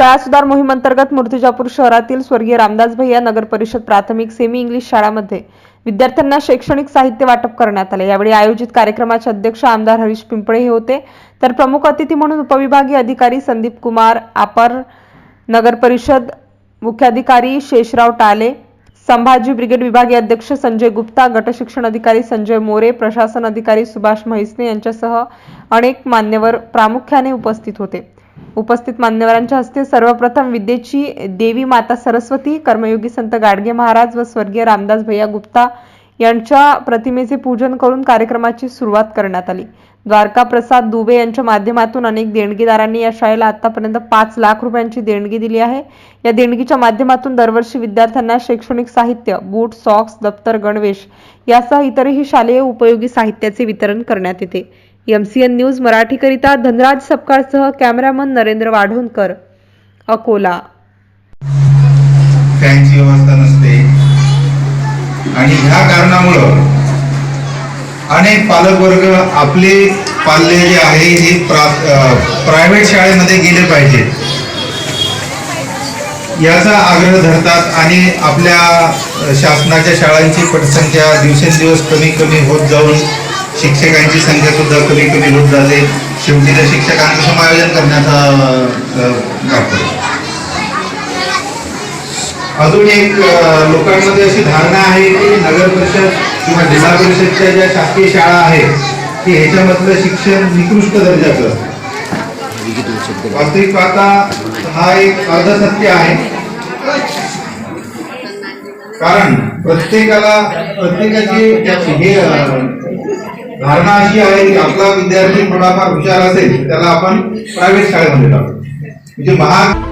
शाळा सुधार मोहिमेअंतर्गत मूर्तिजापूर शहरातील स्वर्गीय रामदास भैया नगर परिषद प्राथमिक सेमी इंग्लिश शाळामध्ये विद्यार्थ्यांना शैक्षणिक साहित्य वाटप करण्यात आले. यावेळी आयोजित कार्यक्रमाचे अध्यक्ष आमदार हरीश पिंपळे हे होते. तर प्रमुख अतिथी म्हणून उपविभागीय अधिकारी संदीप कुमार आपर नगर परिषद मुख्याधिकारी शेषराव टाले संभाजी ब्रिगेड विभागीय अध्यक्ष संजय गुप्ता गटशिक्षण अधिकारी संजय मोरे प्रशासन अधिकारी सुभाष म्हैसने यांच्यासह अनेक मान्यवर प्रामुख्याने उपस्थित होते. उपस्थित मान्यवरांच्या हस्ते सर्वप्रथम विद्येची देवी माता सरस्वती कर्मयोगी संत गाडगे महाराज व स्वर्गीय रामदास भैया गुप्ता यांच्या प्रतिमेचे पूजन करून कार्यक्रमाची सुरुवात करण्यात आली. द्वारका प्रसाद दुबे यांच्या माध्यमातून अनेक देणगीदारांनी या शाळेला आतापर्यंत पाच लाख रुपयांची देणगी दिली आहे. या देणगीच्या माध्यमातून दरवर्षी विद्यार्थ्यांना शैक्षणिक साहित्य बूट सॉक्स दप्तर गणवेश यासह इतरही शालेय उपयोगी साहित्याचे वितरण करण्यात येते. एमसीएन न्यूज मराठीकरिता धनराज सपकाळसह कॅमेरामन नरेंद्र वाढोणकर अकोला. फॅनची व्यवस्था नसते. आणि ह्या कारणामुळं अनेक पालकवर्ग आपले पाल्य जे आहे हे प्रायव्हेट शाळेमध्ये गेले पाहिजे. याचा आग्रह धरतात आणि आपल्या शासनाच्या शाळांची पटसंख्या दिवसेंदिवस कमी कमी होत जाऊन शिक्षकांची संख्या सुद्धा कमी कमी होत जाते. शेवटी त्या शिक्षकांचं समायोजन करण्याचा अजून एक लोकांमध्ये अशी धारणा आहे की नगर परिषद किंवा जिल्हा परिषदच्या ज्या शासकीय शाळा आहेत की ह्याच्यामधलं शिक्षण निकृष्ट दर्जाचं. असतं. वास्तविक पाहता हा एक अर्धसत्य आहे. कारण प्रत्येकाला प्रत्येकाची हे धारणा अशी आहे की आपला विद्यार्थी थोडाफार हुशार असेल त्याला आपण प्रायव्हेट शाळेमध्ये टाकतो म्हणजे महाग